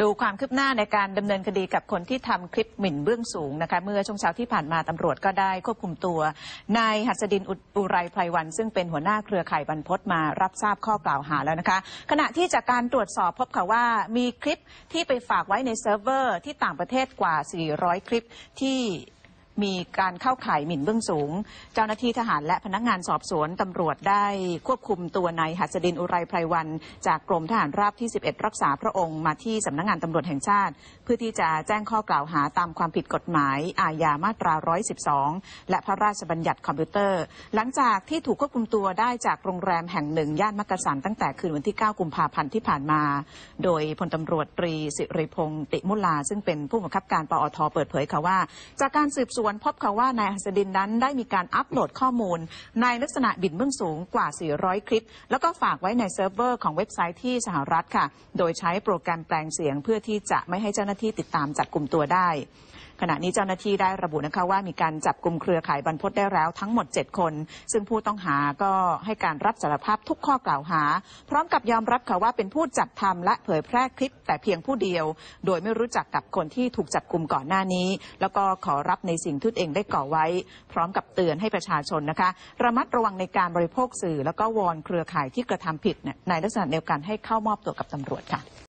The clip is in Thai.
ดูความคืบหน้าในการดำเนินคดีกับคนที่ทำคลิปหมิ่นเบื้องสูงนะคะเมื่อช่วงเช้าที่ผ่านมาตำรวจก็ได้ควบคุมตัวนายหัสดินอุไรไพรวัน ซึ่งเป็นหัวหน้าเครือข่ายบรรพศมารับทราบข้อกล่าวหาแล้วนะคะ ขณะที่จากการตรวจสอบพบค่ะว่ามีคลิปที่ไปฝากไว้ในเซิร์ฟเวอร์ที่ต่างประเทศกว่า 400 คลิปที่ มีการเข้าข่ายหมิ่นเบื้องสูง เจ้าหน้าที่ทหารและพนักงานสอบสวนตำรวจได้ควบคุมตัวนายหัสดินอุไรไพรวัน จากกรมทหารราบที่ 11 รักษาพระองค์มาที่สำนักงงานตำรวจแห่งชาติ เพื่อที่จะแจ้งข้อกล่าวหาตามความผิดกฎหมาย อาญามาตรา 112 และพระราชบัญญัติคอมพิวเตอร์ หลังจากที่ถูกควบคุมตัวได้จากโรงแรมแห่งหนึ่งย่านมักกะสันตั้งแต่คืนวันที่ 9 กุมภาพันธ์ที่ผ่านมา โดยพลตำรวจตรีสิริพงศ์ติมุลา ซึ่งเป็นผู้บังคับการปอทเปิดเผยค่ะว่า จากการสืบสวนพบค่ะว่านายหัสดินนั้นได้มีการอัปโหลดข้อมูล ในลักษณะบิดเบื้องสูงกว่า 400 คลิป แล้วก็ฝากไว้ในเซิร์ฟเวอร์ของเว็บไซต์ที่สหรัฐค่ะ โดยใช้โปรแกรมแปลงเสียงเพื่อที่จะไม่ให้เจ้าหน้าที่ติดตามจับกลุ่มตัวได้ ขณะนี้เจ้าหน้าที่ได้ระบุนะคะว่ามีการจับกลุ่มเครือข่ายบรรพตได้แล้วทั้งหมด 7 คน ซึ่งผู้ต้องหาก็ให้การรับสารภาพทุกข้อกล่าวหา พร้อมกับยอมรับค่ะว่าเป็นผู้จัดทำและเผยแพร่คลิปแต่เพียงผู้เดียว โดยไม่รู้จักกับคนที่ถูกจับกลุ่มก่อนหน้านี้ แล้วก็ขอรับในสิ่งที่ตเองได้ก่อไว้ พร้อมกับเตือนให้ประชาชนนะคะ ระมัดระวังในการบริโภคสื่อ แล้วก็วอนเครือข่ายที่กระทำผิดในลักษณะเดียวกันให้เข้ามอบตัวกับตำรวจค่ะ